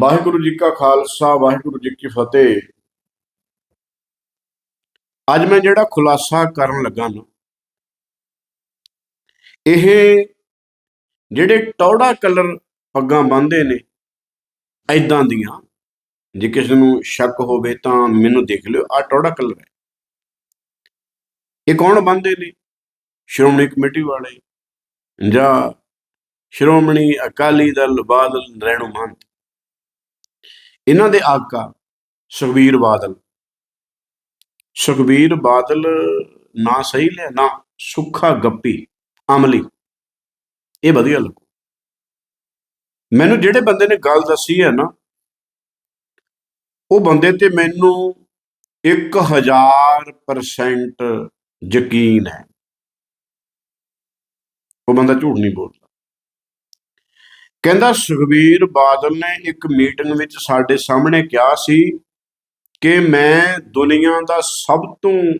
ਵਾਹਿਗੁਰੂ ਜੀ ਕਾ ਖਾਲਸਾ, ਵਾਹਿਗੁਰੂ ਜੀ ਕੀ ਫਤਿਹ। ਅੱਜ ਮੈਂ ਜਿਹੜਾ ਖੁਲਾਸਾ ਕਰਨ ਲੱਗਾ ਨਾ, ਇਹ ਜਿਹੜੇ ਟੌੜਾ ਕਲਰ ਪੱਗਾਂ ਬੰਨਦੇ ਨੇ ਐਦਾਂ ਦੀਆਂ। ਜੇ ਕਿਸੇ ਨੂੰ ਸ਼ੱਕ ਹੋਵੇ ਤਾਂ ਮੈਨੂੰ ਦੇਖ ਲਿਓ ਆ ਟੌੜਾ ਕਲਰ ਹੈ। ਇਹ ਕੌਣ ਬੰਨ੍ਹਦੇ ਨੇ? ਸ਼੍ਰੋਮਣੀ ਕਮੇਟੀ ਵਾਲੇ ਜਾਂ ਸ਼੍ਰੋਮਣੀ ਅਕਾਲੀ ਦਲ, ਬਾਦਲ, ਨਰੈਣੂ ਮਹੰਤ? ਇਹਨਾਂ ਦੇ ਆਕਾ ਸੁਖਬੀਰ ਬਾਦਲ। ਸੁਖਬੀਰ ਬਾਦਲ ਨਾ ਸਹੀ ਲਿਆ, ਨਾ ਸੁੱਖਾ ਗੱਪੀ, ਅਮਲੀ। ਇਹ ਵਧੀਆ ਲੱਗੂ। ਮੈਨੂੰ ਜਿਹੜੇ ਬੰਦੇ ਨੇ ਗੱਲ ਦੱਸੀ ਹੈ ਨਾ, ਉਹ ਬੰਦੇ ਤੇ ਮੈਨੂੰ 1000% ਯਕੀਨ ਹੈ। ਉਹ ਬੰਦਾ ਝੂਠ ਨਹੀਂ ਬੋਲਦਾ। ਕਹਿੰਦਾ ਸੁਖਬੀਰ ਬਾਦਲ ਨੇ ਇੱਕ ਮੀਟਿੰਗ ਵਿੱਚ ਸਾਡੇ ਸਾਹਮਣੇ ਕਿਹਾ ਸੀ ਕਿ ਮੈਂ ਦੁਨੀਆ ਦਾ ਸਭ ਤੋਂ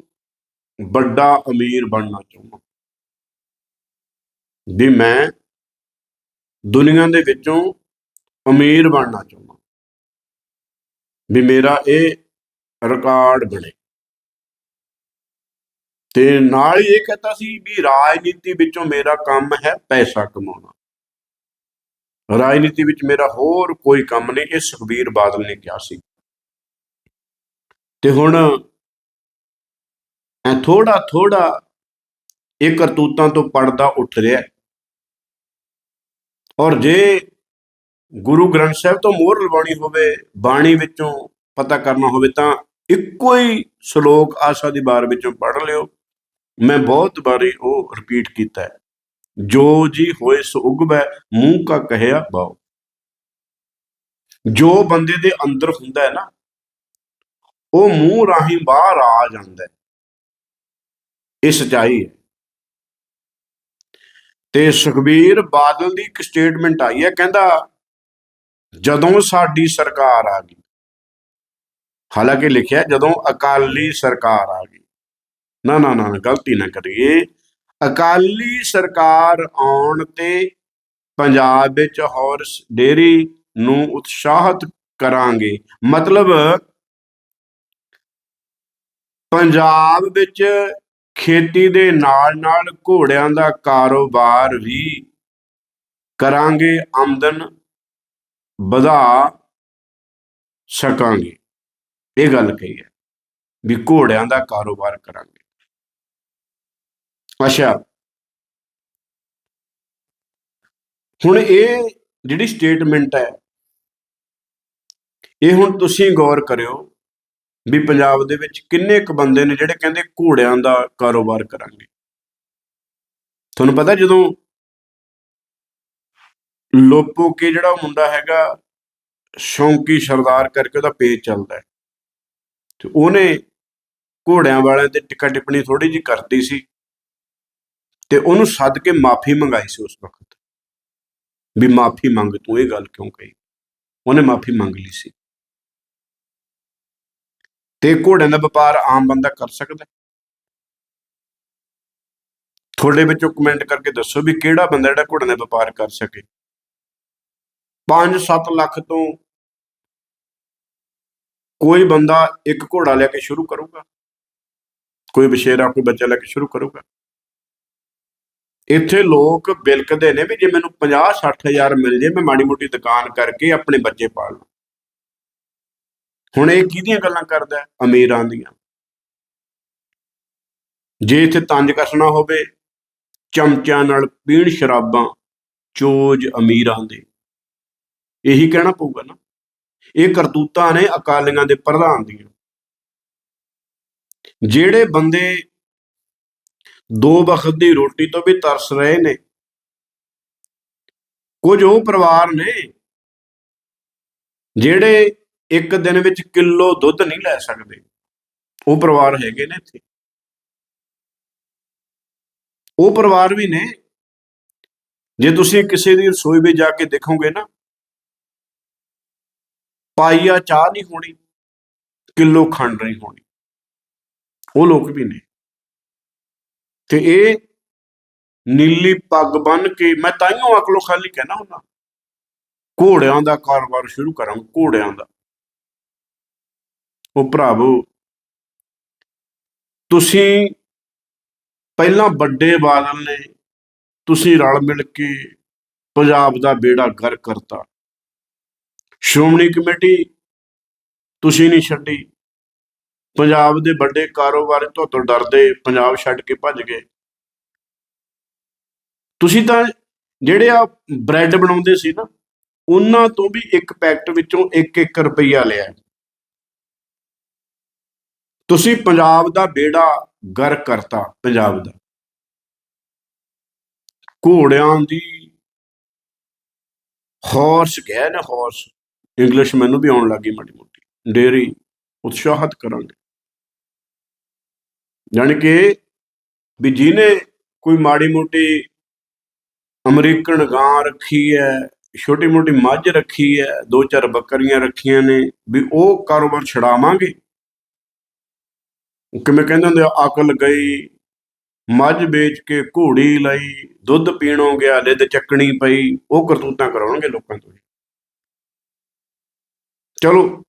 ਵੱਡਾ ਅਮੀਰ ਬਣਨਾ ਚਾਹੁੰਦਾ। ਵੀ ਮੈਂ ਦੁਨੀਆ ਦੇ ਵਿੱਚੋਂ ਅਮੀਰ ਬਣਨਾ ਚਾਹੁੰਦਾ। ਵੀ ਮੇਰਾ ਇਹ ਰਿਕਾਰਡ ਬਣੇ। ਤੇ ਨਾਲ ਹੀ ਇਹ ਕਹਤਾ ਸੀ ਵੀ ਰਾਜਨੀਤੀ ਵਿੱਚੋਂ ਮੇਰਾ ਕੰਮ ਹੈ ਪੈਸਾ ਕਮਾਉਣਾ। ਰਾਜਨੀਤੀ ਵਿੱਚ ਮੇਰਾ ਹੋਰ ਕੋਈ ਕੰਮ ਨਹੀਂ, ਇਹ ਸੁਖਬੀਰ ਬਾਦਲ ਨੇ ਕਿਹਾ ਸੀ। ਤੇ ਹੁਣ ਐ ਥੋੜਾ ਥੋੜਾ ਇਹ ਕਰਤੂਤਾਂ ਤੋਂ ਪਰਦਾ ਉੱਠ ਰਿਹਾ ਔਰ ਜੇ ਗੁਰੂ ਗ੍ਰੰਥ ਸਾਹਿਬ ਤੋਂ ਮੋਹਰ ਲਵਾਉਣੀ ਹੋਵੇ, ਬਾਣੀ ਵਿੱਚੋਂ ਪਤਾ ਕਰਨਾ ਹੋਵੇ, ਤਾਂ ਇੱਕੋ ਹੀ ਸ਼ਲੋਕ ਆਸਾ ਦੀ ਬਾਰ ਵਿੱਚੋਂ ਪੜ੍ਹ ਲਿਓ। ਮੈਂ ਬਹੁਤ ਵਾਰੀ ਉਹ ਰਿਪੀਟ ਕੀਤਾ ਹੈ। ਜੋ ਜੀ ਹੋਏ ਸੋ ਉਗਵੈ ਮੂੰਹ ਕਾ ਕਹਿਆ ਬਾਉ। ਜੋ ਬੰਦੇ ਦੇ ਅੰਦਰ ਹੁੰਦਾ ਹੈ ਨਾ, ਉਹ ਮੂੰਹ ਰਾਹੀਂ ਬਾਹਰ ਆ ਜਾਂਦਾ ਹੈ। ਇਹ ਸਚਾਈ ਹੈ। ਤੇ ਸੁਖਬੀਰ ਬਾਦਲ ਦੀ ਇੱਕ ਸਟੇਟਮੈਂਟ ਆਈ ਹੈ, ਕਹਿੰਦਾ, ਜਦੋਂ ਸਾਡੀ ਸਰਕਾਰ ਆ ਗਈ। ਹਾਲਾਂਕਿ ਲਿਖਿਆ, ਜਦੋਂ ਅਕਾਲੀ ਸਰਕਾਰ ਆ ਗਈ। ਨਾ ਨਾ ਨਾ, ਗਲਤੀ ਨਾ ਕਰੀਏ। ਅਕਾਲੀ ਸਰਕਾਰ ਆਉਣ ਤੇ ਪੰਜਾਬ ਵਿੱਚ ਹਾਰਸ ਡੇਰੀ ਨੂੰ ਉਤਸ਼ਾਹਿਤ ਕਰਾਂਗੇ। ਮਤਲਬ ਪੰਜਾਬ ਵਿੱਚ ਖੇਤੀ ਦੇ ਨਾਲ ਨਾਲ ਘੋੜਿਆਂ ਦਾ ਕਾਰੋਬਾਰ ਵੀ ਕਰਾਂਗੇ, ਆਮਦਨ ਵਧਾ ਸਕਾਂਗੇ। ਇਹ ਗੱਲ ਕਹੀ ਹੈ ਵੀ ਘੋੜਿਆਂ ਦਾ ਕਾਰੋਬਾਰ ਕਰਾਂਗੇ। ਅੱਛਾ। ਹੁਣ ਇਹ ਜਿਹੜੀ ਸਟੇਟਮੈਂਟ ਹੈ, ਇਹ ਹੁਣ ਤੁਸੀਂ ਗੌਰ ਕਰਿਓ ਵੀ ਪੰਜਾਬ ਦੇ ਵਿੱਚ ਕਿੰਨੇ ਕੁ ਬੰਦੇ ਨੇ ਜਿਹੜੇ ਕਹਿੰਦੇ ਘੋੜਿਆਂ ਦਾ ਕਾਰੋਬਾਰ ਕਰਾਂਗੇ। ਤੁਹਾਨੂੰ ਪਤਾ ਜਦੋਂ ਲੋਪੋ ਕੇ ਜਿਹੜਾ ਉਹ ਮੁੰਡਾ ਹੈਗਾ, ਸ਼ੌਂਕੀ ਸਰਦਾਰ ਕਰਕੇ ਉਹਦਾ ਪੇਜ ਚੱਲਦਾ ਹੈ। ਤੇ ਉਹਨੇ ਘੋੜਿਆਂ ਵਾਲਿਆਂ ਤੇ ਟਿੱਕਾ ਟਿੱਪਣੀ ਥੋੜੀ ਜੀ ਕਰਤੀ ਸੀ। ਤੇ ਉਹਨੂੰ ਸੱਦ ਕੇ ਮਾਫੀ ਮੰਗਾਈ ਸੀ ਉਸ ਵਕਤ। ਵੀ ਮਾਫੀ ਮੰਗ, ਤੂੰ ਇਹ ਗੱਲ ਕਿਉਂ ਕਹੀ? ਉਹਨੇ ਮਾਫੀ ਮੰਗ ਲਈ ਸੀ। ਤੇ ਘੋੜਿਆਂ ਦਾ ਵਪਾਰ ਆਮ ਬੰਦਾ ਕਰ ਸਕਦਾ ਤੁਹਾਡੇ ਵਿੱਚੋਂ ਕਮੈਂਟ ਕਰਕੇ ਦੱਸੋ ਵੀ ਕਿਹੜਾ ਬੰਦਾ ਜਿਹੜਾ ਘੋੜਿਆਂ ਦਾ ਵਪਾਰ ਕਰ ਸਕੇ? 5-7 ਲੱਖ ਤੋਂ ਕੋਈ ਬੰਦਾ ਇੱਕ ਘੋੜਾ ਲੈ ਕੇ ਸ਼ੁਰੂ ਕਰੂਗਾ? ਕੋਈ ਬਸ਼ੇਰਾ ਕੋਈ ਬੱਚਾ ਲੈ ਕੇ ਸ਼ੁਰੂ ਕਰੂਗਾ? ਇੱਥੇ ਲੋਕ ਬਿਲਕਦੇ ਨੇ ਵੀ ਜੇ ਮੈਨੂੰ 50 ਹਜ਼ਾਰ ਮਿਲ ਜੇ, ਮੈਂ ਮਾੜੀ ਮੋਟੀ ਦੁਕਾਨ ਕਰਕੇ ਆਪਣੇ ਬੱਚੇ ਪਾਲ ਲਾਂ ਹੁਣ ਇਹ ਕਿਹਦੀਆਂ ਗੱਲਾਂ ਕਰਦਾ ਅਮੀਰਾਂ ਦੀਆਂ। ਜੇ ਇੱਥੇ ਤੰਜ ਕਸਣਾ ਹੋਵੇ, ਚਮਚਿਆਂ ਨਾਲ ਪੀਣ ਸ਼ਰਾਬਾਂ, ਚੋਜ ਅਮੀਰਾਂ ਦੇ। ਇਹੀ ਕਹਿਣਾ ਪਊਗਾ ਨਾ। ਇਹ ਕਰਤੂਤਾਂ ਨੇ ਅਕਾਲੀਆਂ ਦੇ ਪ੍ਰਧਾਨ ਦੀਆਂ। ਜਿਹੜੇ ਬੰਦੇ ਦੋ ਵਕਤ ਦੀ ਰੋਟੀ ਤੋਂ ਵੀ ਤਰਸ ਰਹੇ ਨੇ। ਕੁਝ ਉਹ ਪਰਿਵਾਰ ਨੇ ਜਿਹੜੇ ਇੱਕ ਦਿਨ ਵਿੱਚ ਕਿਲੋ ਦੁੱਧ ਨਹੀਂ ਲੈ ਸਕਦੇ। ਉਹ ਪਰਿਵਾਰ ਹੈਗੇ ਨੇ ਇੱਥੇ। ਉਹ ਪਰਿਵਾਰ ਵੀ ਨੇ। ਜੇ ਤੁਸੀਂ ਕਿਸੇ ਦੀ ਰਸੋਈ ਵਿੱਚ ਜਾ ਕੇ ਦੇਖੋਗੇ ਨਾ, ਪਾਈਆ ਚਾਹ ਨਹੀਂ ਹੋਣੀ, ਕਿਲੋ ਖੰਡ ਨਹੀਂ ਹੋਣੀ। ਉਹ ਲੋਕ ਵੀ ਨੇ। ਤੇ ਇਹ ਨੀਲੀ ਪੱਗ ਬੰਨ ਕੇ ਮੈਂ ਤਾਈਓ ਅਕਲੋ ਖਾਲੀ ਕਹਿਣਾ ਹੁੰਦਾ। ਘੋੜਿਆਂ ਦਾ ਕਾਰੋਬਾਰ ਸ਼ੁਰੂ ਕਰਾਂ, ਘੋੜਿਆਂ ਦਾ। ਉਹ ਭਰਾਵੋ, ਤੁਸੀਂ ਪਹਿਲਾਂ ਵੱਡੇ ਬਾਦਲ ਨੇ, ਤੁਸੀਂ ਰਲ ਮਿਲ ਕੇ ਪੰਜਾਬ ਦਾ ਬੇੜਾ ਗਰ ਕਰਤਾ। ਸ਼੍ਰੋਮਣੀ ਕਮੇਟੀ ਤੁਸੀਂ ਨਹੀਂ ਛੱਡੀ। ਪੰਜਾਬ ਦੇ ਵੱਡੇ ਕਾਰੋਬਾਰ ਤੋਂ ਤੋਂ ਡਰਦੇ ਪੰਜਾਬ ਛੱਡ ਕੇ ਭੱਜ ਗਏ। ਤੁਸੀਂ ਤਾਂ ਜਿਹੜੇ ਆ ਬ੍ਰੈਡ ਬਣਾਉਂਦੇ ਸੀ ਨਾ, ਉਹਨਾਂ ਤੋਂ ਵੀ ਇੱਕ ਪੈਕਟ ਵਿੱਚੋਂ 1-1 ਰੁਪਈਆ ਲਿਆ। ਤੁਸੀਂ ਪੰਜਾਬ ਦਾ ਬੇੜਾ ਗਰ ਕਰਤਾ, ਪੰਜਾਬ ਦਾ। ਘੋੜਿਆਂ ਦੀ ਹਾਰਸ ਗਏ ਹਾਰਸ। ਇੰਗਲਿਸ਼ ਮੈਨੂੰ ਵੀ ਆਉਣ ਲੱਗੀ ਮਾੜੀ ਮੋਟੀ। ਡੇਰੀ ਉਤਸ਼ਾਹਤ ਕਰਾਂਗੇ। ਜਾਣੀ ਕਿ ਵੀ ਜਿਹਨੇ ਕੋਈ ਮਾੜੀ ਮੋਟੀ ਅਮਰੀਕਨ ਗਾਂ ਰੱਖੀ ਹੈ ਛੋਟੀ ਮੋਟੀ ਮੱਝ ਰੱਖੀ ਹੈ ਦੋ ਚਾਰ ਬੱਕਰੀਆਂ ਰੱਖੀਆਂ ਨੇ ਵੀ ਉਹ ਕਾਰੋਬਾਰ ਛਡਾਵਾਂਗੇ? ਕਿਵੇਂ ਕਹਿੰਦੇ ਹੁੰਦੇ ਆ, ਅਕਲ ਗਈ ਮੱਝ ਵੇਚ ਕੇ ਘੋੜੀ ਲਈ ਦੁੱਧ ਪੀਣੋਂ ਗਿਆ ਲਿੱਦ ਚੱਕਣੀ ਪਈ ਉਹ ਕਰਤੂਤਾਂ ਕਰਾਉਣਗੇ ਲੋਕਾਂ ਤੋਂ। ਚਲੋ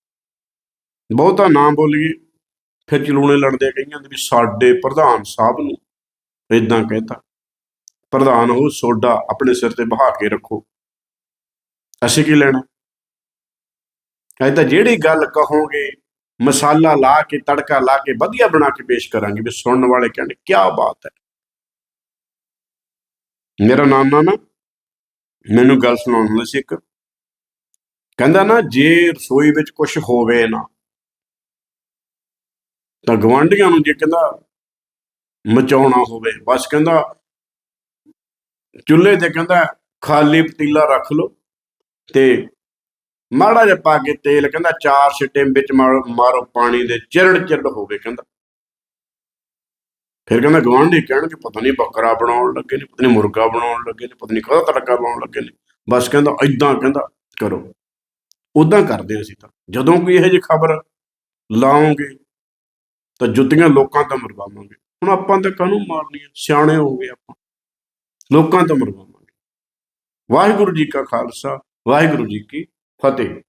ਬਹੁਤਾ ਨਾ ਬੋਲੀਏ। ਫਿਰ ਚਲੂਣੇ ਲੜਦੇ ਕਹੀਆਂ ਵੀ ਸਾਡੇ ਪ੍ਰਧਾਨ ਸਾਹਿਬ ਨੂੰ ਇਦਾਂ ਕਹਿਤਾ, ਪ੍ਰਧਾਨ, ਉਹ ਸੋਡਾ ਆਪਣੇ ਸਿਰ ਤੇ ਬਹਾ ਕੇ ਰੱਖੋ। ਅਸੀਂ ਕੀ ਲੈਣਾ? ਕਹਿੰਦਾ ਜਿਹੜੀ ਗੱਲ ਕਹੋਗੇ, ਮਸਾਲਾ ਲਾ ਕੇ, ਤੜਕਾ ਲਾ ਕੇ, ਵਧੀਆ ਬਣਾ ਕੇ ਪੇਸ਼ ਕਰਾਂਗੇ, ਵੀ ਸੁਣਨ ਵਾਲੇ ਕਹਿੰਦੇ ਕੀ ਬਾਤ ਹੈ। ਮੇਰਾ ਨਾਨਾ ਨਾ ਮੈਨੂੰ ਗੱਲ ਸੁਣਾਉਣ ਹੁੰਦਾ ਸੀ ਇੱਕ। ਕਹਿੰਦਾ ਨਾ, ਜੇ ਰਸੋਈ ਵਿੱਚ ਕੁਝ ਹੋਵੇ ਨਾ ਤਾਂ ਗਵਾਂਢੀਆਂ ਨੂੰ ਜੇ ਕਹਿੰਦਾ ਮਚਾਉਣਾ ਹੋਵੇ, ਬਸ ਕਹਿੰਦਾ ਚੁੱਲ੍ਹੇ ਤੇ ਕਹਿੰਦਾ ਖਾਲੀ ਪਤੀਲਾ ਰੱਖ ਲਓ ਤੇ ਮਾੜਾ ਜਿਹਾ ਪਾ ਕੇ ਤੇਲ ਕਹਿੰਦਾ ਚਾਰ ਛਿੱਟੇ ਵਿੱਚ ਮਾਰੋ ਮਾਰੋ ਪਾਣੀ ਦੇ, ਚਿਰੜ ਚਿਰੜ ਹੋਵੇ ਕਹਿੰਦਾ। ਫਿਰ ਕਹਿੰਦਾ ਗਵਾਂਢੀ ਕਹਿਣਗੇ ਪਤਾ ਨਹੀਂ ਬੱਕਰਾ ਬਣਾਉਣ ਲੱਗੇ ਨੇ, ਪਤਾ ਨਹੀਂ ਮੁਰਗਾ ਬਣਾਉਣ ਲੱਗੇ ਨੇ, ਪਤਾ ਨਹੀਂ ਕਾਹਦਾ ਤੜਕਾ ਲਾਉਣ ਲੱਗੇ ਨੇ। ਬਸ ਕਹਿੰਦਾ ਐਦਾਂ ਕਹਿੰਦਾ ਕਰੋ। ਉਦਾਂ ਕਰਦੇ ਅਸੀਂ ਤਾਂ। ਜਦੋਂ ਕੋਈ ਇਹੋ ਜਿਹੀ ਖਬਰ ਲਾਉਂਗੇ ਤਾਂ ਜੁੱਤੀਆਂ ਲੋਕਾਂ ਤਾਂ ਮਰਵਾਵਾਂਗੇ। ਹੁਣ ਆਪਾਂ ਤਾਂ ਕਾਹਨੂੰ ਮਾਰਨੀਆਂ ਸਿਆਣੇ ਹੋ ਗਏ ਆਪਾਂ। ਲੋਕਾਂ ਤਾਂ ਮਰਵਾਵਾਂਗੇ। ਵਾਹਿਗੁਰੂ ਜੀ ਕਾ ਖਾਲਸਾ, ਵਾਹਿਗੁਰੂ ਜੀ ਕੀ ਫਤਿਹ।